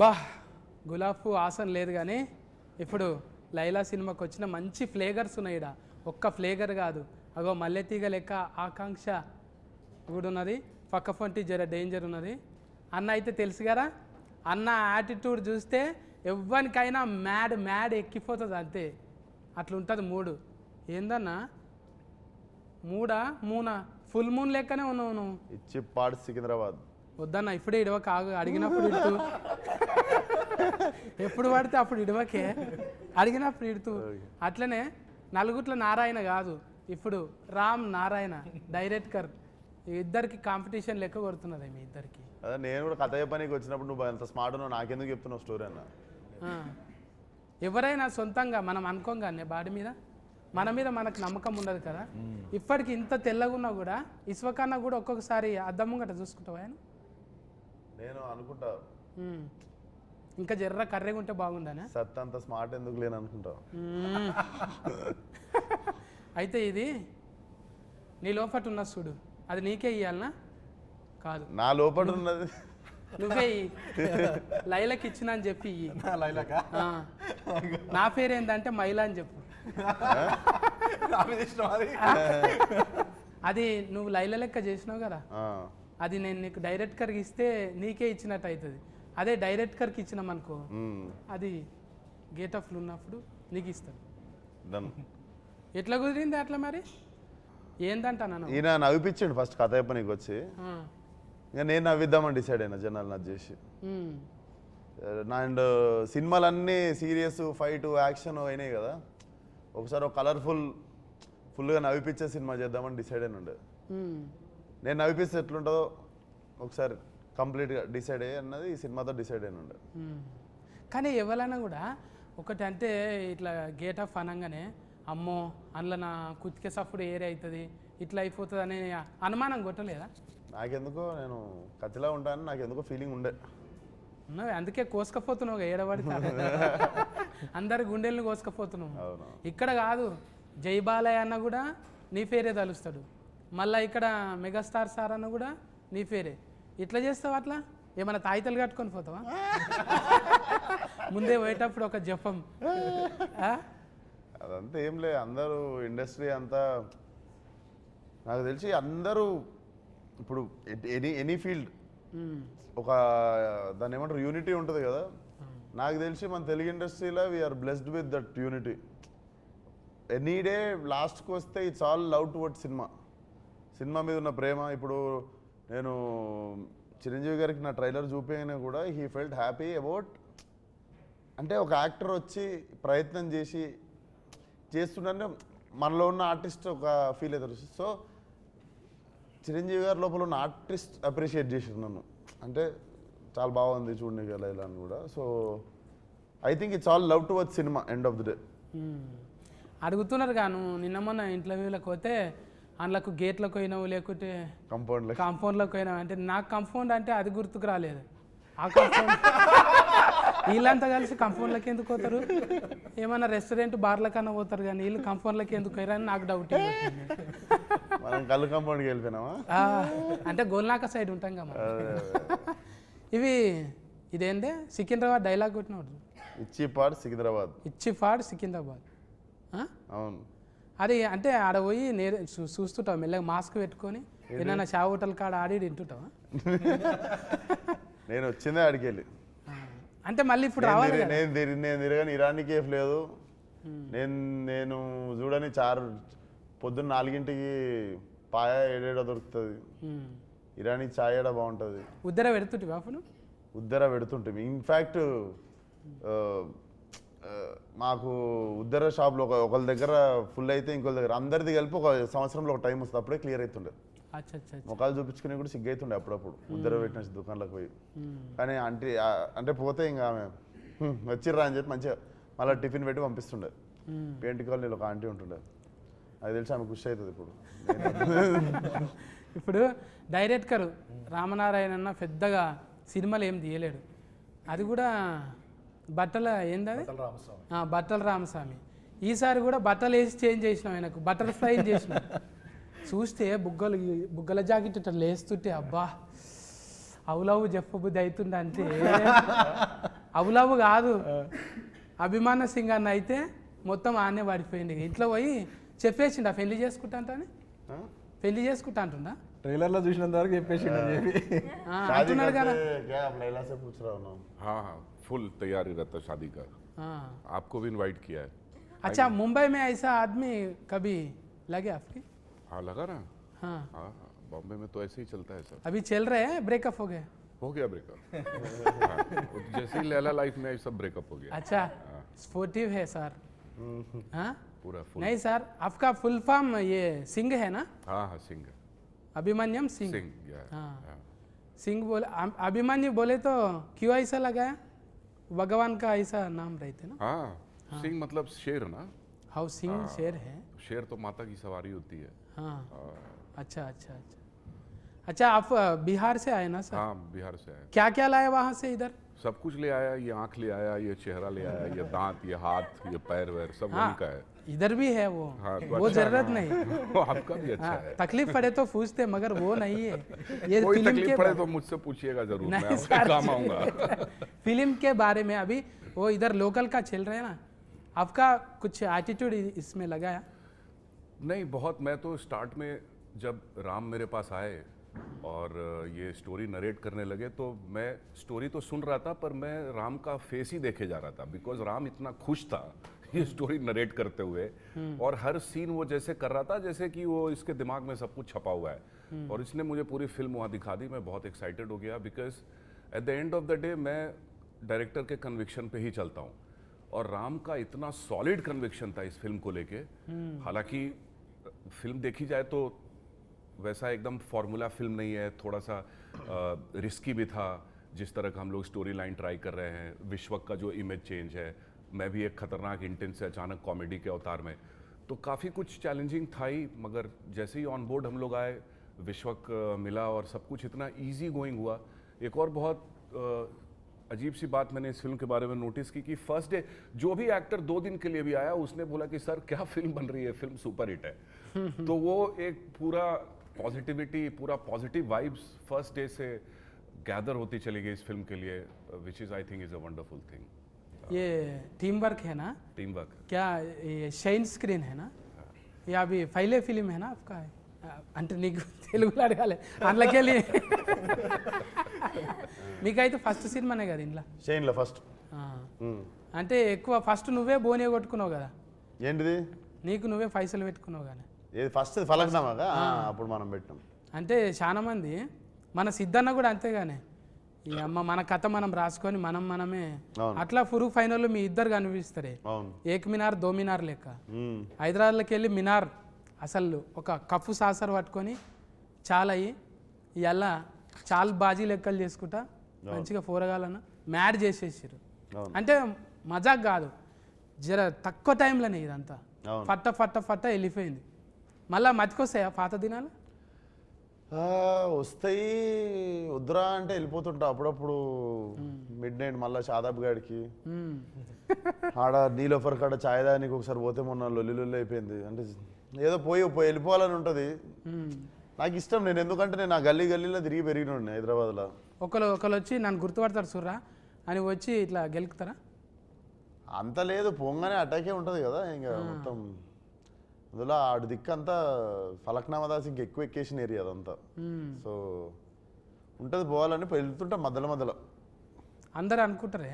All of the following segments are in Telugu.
అబ్బా గులాబ్ పువ్వు ఆసన లేదు కానీ ఇప్పుడు లైలా సినిమాకి వచ్చిన మంచి ఫ్లేగర్స్ ఉన్నాయి ఈడ. ఒక్క ఫ్లేగర్ కాదు. అగో మల్లెతీగ లెక్క ఆకాంక్ష కూడా ఉన్నది. పక్క ఫంటి జర డేంజర్ ఉన్నది. అన్న అయితే తెలుసు కదా అన్న యాటిట్యూడ్ చూస్తే ఎవరికైనా మ్యాడ్ మ్యాడ్ ఎక్కిపోతుంది అంతే. అట్లుంటుంది మూడు. ఏందన్నా? మూడా? మూనా? ఫుల్ మూన్ లెక్కనే ఉన్నావు నువ్వు. ఇచ్చి పాడు సికింద్రాబాద్. వద్దన్న ఇప్పుడే ఇడవక ఆగు. అడిగినప్పుడు ఇడుతూ. ఎప్పుడు పడితే అప్పుడు ఇడవకే. అడిగినప్పుడు ఇడుతూ. అట్లనే నలుగుట్ల నారాయణ కాదు. ఇప్పుడు రామ్ నారాయణ డైరెక్టర్. ఇద్దరికి కాంపిటీషన్ లెక్క కొడుతున్నది మీ ఇద్దరికి. అదే నేను కూడా కథ చెప్పనీకి వచ్చినప్పుడు నువ్వు అంత స్మార్ట్ ఉన్నావు నాకెందుకు చెప్తున్నావు స్టోరీ అన్న. ఎవరైనా సొంతంగా మనం అనుకోగానే బాడీ మీద మన మీద మనకు నమ్మకం ఉండదు కదా. ఇప్పటికి ఇంత తెల్లగా ఉన్నా కూడా ఇసువకన్నా కూడా ఒక్కొక్కసారి అద్దం ముంగట చూసుకుంటావా ఆయన? నేను అనుకుంటా. ఇంకా జర్ర కర్రెగా ఉంటే బాగుండనే సత్ అంత స్మార్ట్ ఎందుకు లేను అనుకుంటా. అయితే ఇది నీ లోపట ఉన్న చూడు. అది నీకే ఇయ్యాలనా? కాదు. నా లోపల ఉన్నది. నువ్వే. లైలకి ఇచ్చిన అని చెప్పి. నా పేరు ఏంటంటే మైలా అని చెప్పు. అది నువ్వు లైల లెక్క చేసినావు కదా. ఆ, అది నేను నీకు డైరెక్టర్కి ఇస్తే నీకే ఇచ్చినట్టు అవుతుంది. అదే డైరెక్టర్కి ఇచ్చినాం అనుకో. అది గేట్ ఆఫ్లు ఉన్నప్పుడు నీకు ఇస్తాను డన్. ఎట్లా కుదిరింది అట్లా మరి? ఏందంట నన్ను ఈయన నవ్విపించండి ఫస్ట్ కథ చెప్పనీకి వచ్చి. ఇంకా నేను నవ్విద్దామని డిసైడ్ అయినా జనాలు నచ్చి చేసి. అండ్ సినిమాలన్నీ సీరియస్ ఫైట్ యాక్షన్ అయినాయి కదా. ఒకసారి ఒక కలర్ఫుల్ ఫుల్గా నవ్విపించే సినిమా చేద్దామని డిసైడ్ అయిన ఉండే. నేను నవ్విపిస్తే ఎట్లుంటుందో ఒకసారి కంప్లీట్గా డిసైడ్ అయ్యి అన్నది ఈ సినిమాతో డిసైడ్ అయిన ఉండే. కానీ ఎవరైనా కూడా ఒకటి అంటే ఇట్లా గేట్ ఆఫ్ అనగానే అమ్మో అందులో నా కుతికే సప్పుడు ఏరే అవుతుంది ఇట్లా అయిపోతుంది అనే అనుమానం కొట్టలేదా? నాకెందుకో నేను కత్తిలా ఉంటానని నాకు ఎందుకో ఫీలింగ్ ఉండే. అందుకే కోసుకపోతున్నావు ఏడబడితే అందరి గుండెల్ని కోసుకపోతున్నావు. ఇక్కడ కాదు జై బాలయ్య అన్న కూడా నీ పేరే తలుస్తాడు. మళ్ళీ ఇక్కడ మెగాస్టార్ సార్ అన్న కూడా నీ పేరే. ఇట్లా చేస్తావా అట్లా? ఏమైనా తాయితలు కట్టుకొని పోతావా? ముందే పోయేటప్పుడు ఒక జపం? అదంతా ఏం లే అందరూ ఇండస్ట్రీ అంతా నాకు తెలిసి అందరూ ఇప్పుడు ఎనీ ఎనీ ఫీల్డ్. ఒక దాన్ని ఏమంటారు యూనిటీ ఉంటుంది కదా? నాకు తెలిసి మన తెలుగు ఇండస్ట్రీలో we're blessed with that unity any day లాస్ట్కి వస్తే it's all love toward cinema cinema మీద ఉన్న ప్రేమ ఇప్పుడు నేను చిరంజీవి గారికి నా ట్రైలర్ చూపించినా కూడా హీ ఫెల్ట్ హ్యాపీ అబౌట్ అంటే ఒక యాక్టర్ వచ్చి ప్రయత్నం చేసి చేస్తుంటే మనలో ఉన్న ఆర్టిస్ట్ ఒక ఫీల్ అవుతారు సో చిరంజీవి గారి లోపల ఉన్న ఆర్టిస్ట్ అప్రిషియేట్ చేసి నన్ను. అంటే చాలా బాగుంది చూడండి గల ఇలా అని కూడా. So I think it's all love to worth cinema end of the day అడుగుతున్నారు కాను నిన్న మొన్న ఇంటర్వ్యూలకు పోతే అందులోకి గేట్లకు పోయినావు లేకుంటే కంపౌండ్ కాంపౌండ్లోకి పోయినావు అంటే నాకు కాంపౌండ్ అంటే అది గుర్తుకు రాలేదు. ఆ కాంపౌండ్ వీళ్ళంతా కలిసి కాంపౌండ్లకి ఎందుకు పోతారు? ఏమన్నా రెస్టారెంట్ బార్ల కన్నా పోతారు కానీ వీళ్ళు కాంపౌండ్లకి ఎందుకు పోయారని నాకు డౌట్ మనం కళ్ళు కంపౌండ్కి వెళ్ళిపోయినామా? అంటే గోల్నాక సైడ్ ఉంటాం కదా. ఇవి ఇదేందే? సికింద్రాబాద్ డైలాగ్ కొట్టినవాడు ఇచ్చి పాడు సికింద్రాబాద్. ఇచ్చి ఫాడ్ సికింద్రాబాద్? అవును. అది అంటే ఆడ పోయి చూ- చూస్తుంటావు మెల్లగా మాస్క్ పెట్టుకొని ఏదైనా షా హోటల్ కాడ ఆడి తింటుంటావా? నేను వచ్చిందే ఆడికి వెళ్ళి. అంటే మళ్ళీ ఇప్పుడు నేను రావాలి. నేను నేను తిరగని ఇరానీ కేఫ్ లేదు. నేను నేను చూడని చారు పొద్దున్న నాలుగింటికి పాయ ఏడేడ దొరుకుతుంది. ఇరానీ చాయ్ ఏడ బాగుంటుంది. ఉద్దర అప్పుడు? ఉద్దర పెడుతుంటే ఇన్ఫ్యాక్ట్ మాకు ఉద్దర షాప్లో ఒక ఒకళ్ళ దగ్గర ఫుల్ అయితే ఇంకొక దగ్గర. అందరిది కలిపి ఒక సంవత్సరంలో ఒక టైం వస్తుంది. అప్పుడే క్లియర్ అవుతుండే. ముఖాలు చూపించుకుని కూడా సిగ్గైతుండే అప్పుడప్పుడు. ఉద్దర పెట్టిన దుకాణాలకు పోయి. కానీ అంటే అంటే పోతే ఇంకా ఆమె "హ్మ్, వచ్చిర్రా అని చెప్పి మంచిగా మళ్ళీ టిఫిన్ పెట్టి పంపిస్తుండే. పేంటి కాలనీలో ఒక ఆంటీ ఉంటుండే. అది తెలిసి ఆమె ఖుషి అవుతుంది ఇప్పుడు. ఇప్పుడు డైరెక్టర్ రామనారాయణ అన్న పెద్దగా సినిమాలు ఏం తీయలేడు. అది కూడా బట్టల ఏందది రామస్వామి ఆ, బట్టల రామస్వామి ఈసారి కూడా బట్టలు వేసి చేంజ్ చేసినాం ఆయనకు. బటర్ ఫ్లై చేసినాం. చూస్తే బుగ్గలు బుగ్గల జాకెట్ ఇట్లా లేస్తుంటే అబ్బా అవులవు చెప్పబుద్ధి అవుతుండే అంటే? అవులవు కాదు. అభిమాన సింగ్ అన్న అయితే మొత్తం ఆనే పడిపోయింది ఇంట్లో పోయి చెప్పేసిండు పెళ్ళి చేసుకుంటా అంటని? ఆ? పెళ్ళి చేసుకుంటా అంటుందా ట్రైలర్లో చూసినంత వరకు చెప్పేసి అని చెప్పి. ఆ, शादी అంటున్నాడు కదా. हूँ हाँ हाँ फुल तैयारी रहता है शादी का। हाँ। आपको भी इनवाइट किया है। अच्छा मुंबई में ऐसा आदमी कभी लगे आपकी? हाँ लगा ना हाँ। हाँ। हाँ बॉम्बे में तो ऐसे ही चलता है सब। अभी चल रहे हैं? ब्रेकअप हो गया हो गया ब्रेकअप हाँ, जैसे ही लैला लाइफ में सब ब्रेकअप हो गया। अच्छा स्पोर्टिव है सर हाँ? पूरा फुल नहीं सर आपका फुल फॉर्म ये सिंह है ना? हाँ हाँ सिंह। अभिमन्यम सिंह। सिंह हाँ। हाँ। सिंह बोले अभिमन्यु बोले तो क्यों ऐसा लगाया भगवान का ऐसा नाम रहते ना? हाँ सिंह मतलब शेर ना? हाउ सिंह शेर है? शेर तो माता की सवारी होती है। हाँ। हाँ, अच्छा अच्छा अच्छा। अच्छा आप बिहार से आए ना सर? हाँ बिहार से आए। क्या क्या लाए वहाँ से इधर? सब कुछ ले आया ये आँख ले आया ये चेहरा ले आया ये दांत ये हाथ ये पैर वैर सब हाँ। वही का है। इधर भी है वो। हाँ, तो वो अच्छा, ज़रूरत। नहीं। आपका भी अच्छा हाँ, है। तकलीफ़ पड़े तो पूछते मगर वो नहीं है। ये कोई फ़िल्म तकलीफ़ के पड़े तो मुझसे पूछिएगा ज़रूर मैं काम आऊँगा। फ़िल्म के बारे में अभी वो इधर लोकल का चल रहा है ना आपका कुछ एटीट्यूड इसमें लगाया नहीं बहुत। मैं तो स्टार्ट में जब राम मेरे पास आए और ये स्टोरी नरेट करने लगे तो मैं स्टोरी तो सुन रहा था पर मैं राम का फेस ही देखे जा रहा था बिकॉज़ राम इतना खुश था ये स्टोरी नरेट करते हुए। और हर सीन वो जैसे कर रहा था जैसे कि वो इसके दिमाग में सब कुछ छपा हुआ है। और इसने मुझे पूरी फ़िल्म वहाँ दिखा दी मैं बहुत एक्साइटेड हो गया because at the end of the day मैं डायरेक्टर के कन्विक्शन पे ही चलता हूँ। और राम का इतना सॉलिड कन्विक्शन था इस फ़िल्म को लेके। हालाँकि फ़िल्म देखी जाए तो वैसा एकदम फॉर्मूला फ़िल्म नहीं है थोड़ा सा आ, रिस्की भी था। जिस तरह का हम लोग स्टोरी लाइन ट्राई कर रहे हैं विश्वक का जो इमेज चेंज है मैं भी एक खतरनाक इंटेंस से अचानक कॉमेडी के अवतार में। तो काफ़ी कुछ चैलेंजिंग था ही मगर जैसे ही ऑन बोर्ड हम लोग आए विश्वक मिला और सब कुछ इतना ईजी गोइंग हुआ। एक और बहुत अजीब सी बात मैंने इस फ़िल्म के बारे में नोटिस की कि फ़र्स्ट डे जो भी एक्टर दो दिन के लिए भी आया उसने बोला कि सर क्या फ़िल्म बन रही है? फ़िल्म सुपर हिट है। तो वो एक पूरा पॉजिटिविटी पूरा पॉजिटिव वाइब्स फ़र्स्ट डे से गैदर होती चली गई इस फ़िल्म के लिए which is I think is a wonderful thing ये टीम वर्क है ना टीम वर्क क्या ये షైన్ స్క్రీన్ है ना ये अभी पहले फिल्म है ना आपका అంటే నీకు తెలుగులో అడగాలి అందులోకి వెళ్ళి మీకైతే ఫస్ట్ సినిమానే కదా ఇంట్లో షైన్లో ఫస్ట్ ఆ. అంటే ఎక్కువ ఫస్ట్ నువ్వే బోనే కొట్టుకున్నావు కదా ఏంటిది నీకు నువ్వే పైసలు పెట్టుకున్నావు కానీ ఏది ఫస్ట్ ఫలక్నామాగా ఆ, అప్పుడు మనం పెట్టాం అంటే చాలా మంది మన సిద్ధన్న కూడా అంతేగానే ఈ అమ్మ మన కథ మనం రాసుకొని మనం మనమే. అట్లా ఫురుగు ఫైనల్ మీ ఇద్దరు కనిపిస్తారే. ఏక్ మినార్ దో మినార్ లెక్క. హైదరాబాద్లోకి వెళ్ళి మినార్ అసలు ఒక కప్పు సాసర్ పట్టుకొని చాలా అయ్యి ఇవాళ చాలా బాజీ లెక్కలు చేసుకుంటా మంచిగా పోరగాలన్న మ్యాడ్ చేసేసారు. అంటే మజాక్ కాదు. జర తక్కువ టైంలోనే ఇదంతా. ఫట్ట ఫట్ట ఫట్ట వెళ్ళిపోయింది. మళ్ళా మతికొస్తాయా పాత దినాలు? వస్తాయి వద్దురా అంటే వెళ్ళిపోతుంటా. అప్పుడప్పుడు మిడ్ నైట్ మళ్ళీ షాదాబ్ గాడికి. ఆడ నీలోఫర్ కాడ ఛాయ్ దానికి ఒకసారి పోతే మొన్న లొల్లి లొల్లి అయిపోయింది. అంటే ఏదో పోయి పోయి వెళ్ళిపోవాలని ఉంటుంది. నాకు ఇష్టం నేను ఎందుకంటే నేను ఆ గల్లీ గల్లీలో తిరిగి పెరిగిన హైదరాబాద్లో. ఒకరు ఒకరు వచ్చి నన్ను గుర్తుపడతారు సుర్రా అని వచ్చి ఇట్లా గెలుకుతారా? అంత లేదు పొంగనే అటాకే ఉంటుంది కదా ఇంకా మొత్తం. అందులో ఆడు దిక్కంతా ఫలక్నామా దాస్ ఇంక ఎక్కువ ఎక్కేసిన ఏరియా అదంతా. సో ఉంటుంది పోవాలని వెళ్తుంటా మధ్యలో మధ్యలో. అందరు అనుకుంటారే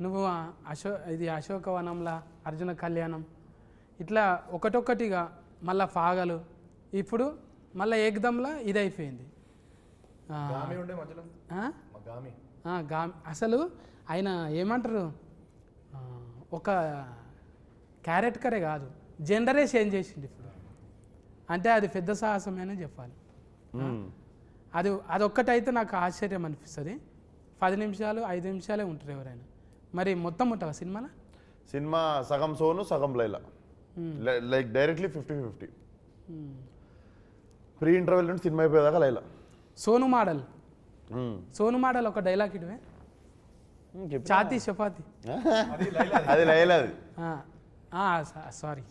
నువ్వు ఆ అశో ఇది అశోకవనంలా అర్జున కళ్యాణం ఇట్లా ఒకటొక్కటిగా మళ్ళా ఫాగలు ఇప్పుడు మళ్ళీ ఏకదంలా ఇది అయిపోయింది ఆ, గామి ఉండే మధ్యలో? ఆ? మా గామి. ఆ, గా అసలు ఆయన ఏమంటారు? ఆ, ఒక క్యారెక్టరే కాదు. జెండరే చేంజ్ చేసింది ఇప్పుడు. అంటే అది పెద్ద సాహసమేనే చెప్పాలి. అది అదొక్కటైతే నాకు ఆశ్చర్యం అనిపిస్తుంది. పది నిమిషాలు ఐదు నిమిషాలే ఉంటారు ఎవరైనా. మరి మొత్తం ఉంటావా సినిమాలో? సినిమా సగం సోను సగం Laila. Like directly fifty fifty. Pre interval నుండి సినిమా అయిపోయేదాకా లైలా. సోను మాడల్. సోను మాడల్ ఒక డైలాగ్ ఇటువే. ఛాతీ చపాతి. అది లైలాది. సారీ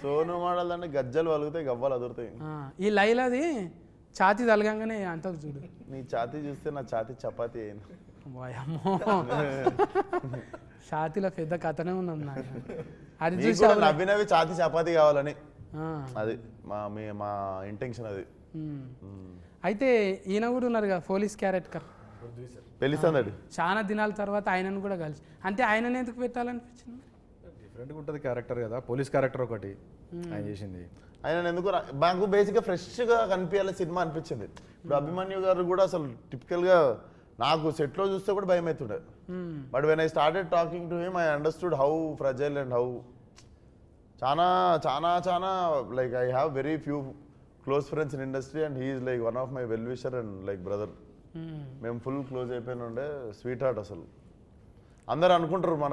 సోను మోడల్ అంటే గజ్జలు వలుగుతాయి గవ్వలు అదురుతాయి. ఈ లైలాది ఛాతీ తలగంగానే అంత చూడు. నీ ఛాతీ చూస్తే నా ఛాతీ చపాతీ అయింది. వాయమ్మో. షాతిలో పెద్ద కథనే ఉన్నది నాకు. అది చూసి నవ్వినవి చాతి చపాతి కావాలని. అది మా మీ మా ఇంటెన్షన్ అది. అయితే ఈయన కూడా ఉన్నారు కదా పోలీస్ క్యారెక్టర్. పెళ్ళి సందడి. చాలా దినాల తర్వాత ఆయనను కూడా కలిసి అంటే ఆయనని ఎందుకు పెట్టాలనిపించింది? డిఫరెంట్గా ఉంటుంది క్యారెక్టర్ కదా పోలీస్ క్యారెక్టర్ ఒకటి ఆయన చేసింది. ఆయన ఎందుకు మాకు బేసిక్గా ఫ్రెష్గా కనిపించాలి సినిమా అనిపించింది. ఇప్పుడు అభిమన్యు గారు కూడా అసలు టిపికల్గా నాకు సెట్లో చూస్తే కూడా భయం అవుతుండే. But when I started talking to him I understood how fragile and how చాలా చాలా చాలా like I have very few close friends in industry and he's like one of my well wisher and like brother. మేము ఫుల్ క్లోజ్ అయిపోయిన ఉండే స్వీట్ హార్ట్ అసలు. అందరు అనుకుంటారు మన